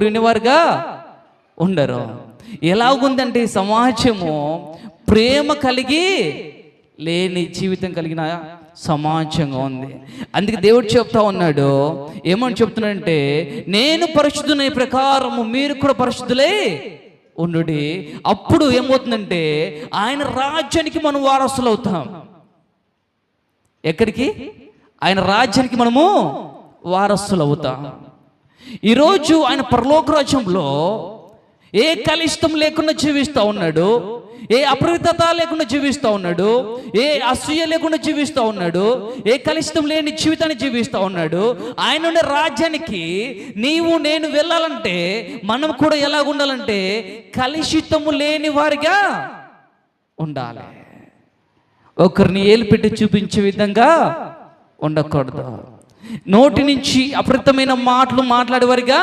వినేవారుగా ఉండరు. ఎలాగుందంటే ఈ సమాజము ప్రేమ కలిగి లేని జీవితం కలిగిన సమాజంగా ఉంది. అందుకే దేవుడు చెప్తా ఉన్నాడు ఏమని చెప్తున్నాడంటే నేను పరిశుద్ధుని ప్రకారము మీరు కూడా పరిశుద్ధులే ఉండు అప్పుడు ఏమవుతుందంటే ఆయన రాజ్యానికి మనం వారసులు అవుతాం. ఎక్కడికి? ఆయన రాజ్యానికి మనము వారసులు అవుతాం. ఈరోజు ఆయన పరలోక రాజ్యంలో ఏ కలిష్టం లేకుండా జీవిస్తూ ఉన్నాడు ఏ అపరితత లేకుండా జీవిస్తూ ఉన్నాడు ఏ అసూయ లేకుండా జీవిస్తూ ఉన్నాడు ఏ కలిష్టం లేని జీవితాన్ని జీవిస్తూ ఉన్నాడు. ఆయన ఉండే రాజ్యానికి నీవు నేను వెళ్ళాలంటే మనం కూడా ఎలా ఉండాలంటే కలుషితము లేని వారిగా ఉండాలి. ఒకరిని ఏలిపెట్టి చూపించే విధంగా ఉండకూడదు. నోటి నుంచి అపరితమైన మాటలు మాట్లాడేవారుగా?